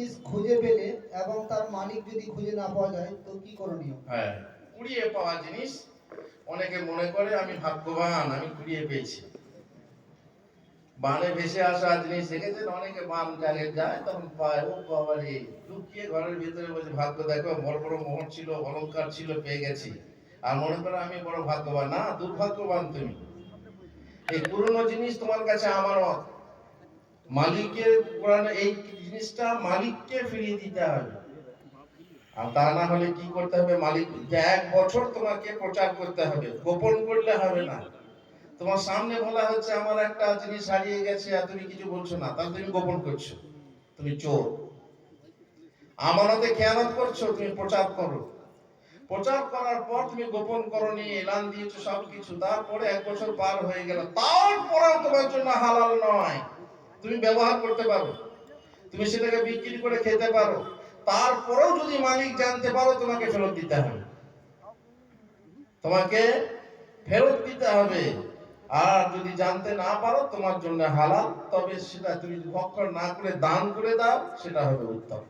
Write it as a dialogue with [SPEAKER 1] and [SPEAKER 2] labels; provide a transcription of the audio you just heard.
[SPEAKER 1] জিনিস খুঁজে পেলে এবং তার মালিক যদি খুঁজে না পাওয়া যায়, তো কি করণীয়?
[SPEAKER 2] হ্যাঁ কুড়িয়ে পাওয়া জিনিস অনেকে মনে করে, আমি ভাগ্যবান, আমি কুড়িয়ে পেয়েছি। বানে ভেসে আসা জিনিস দেখেছেন? অনেকে বান জালে যায়, তখন পায়, ও বাবারে লুকিয়ে ঘরের ভিতরে বসে, ভাগ্য দেখো, বড় বড় মোহর ছিল অলংকার ছিল, পেয়ে গেছি। আর মনে করো, আমি বড় ভাগ্যবান। না, দুর্ভাগ্যবান তুমি। এই পুরনো জিনিস তোমার কাছে আমানত। মালিকের এই জিনিসটা মালিককে ফিরিয়ে দিতে হবে। আর তা না হলে কি করতে হবে? মালিক যে এক বছর তোমাকে প্রচার করতে হবে, গোপন করলে হবে না। তোমার সামনে বলা হচ্ছে, আমার একটা জিনিস হারিয়ে গেছে আর তুমি কিছু বলছো না, তাহলে তুমি গোপন করছ। তুমি চোর। আমানতে খেয়ানত করছ, তুমি প্রচার করো। প্রচার করার পর তুমি গোপন করনি, এলান দিয়েছ সবকিছু। তারপরে এক বছর পার হয়ে গেল। তারপরেও তোমার জন্য হালাল নয়। তুমি ব্যবহার করতে পারো। তুমি সেটাকে বিক্রি করে খেতে পারো। তারপরেও যদি মালিক জানতে পারো, তোমাকে ফেরত দিতে হবে। তোমাকে ফেরত দিতে হবে। আর যদি জানতে না পারো, তোমার জন্য হালাল, তবে সেটা তুমি ভক্ষণ না করে দান করে দাও, সেটা হবে উত্তম।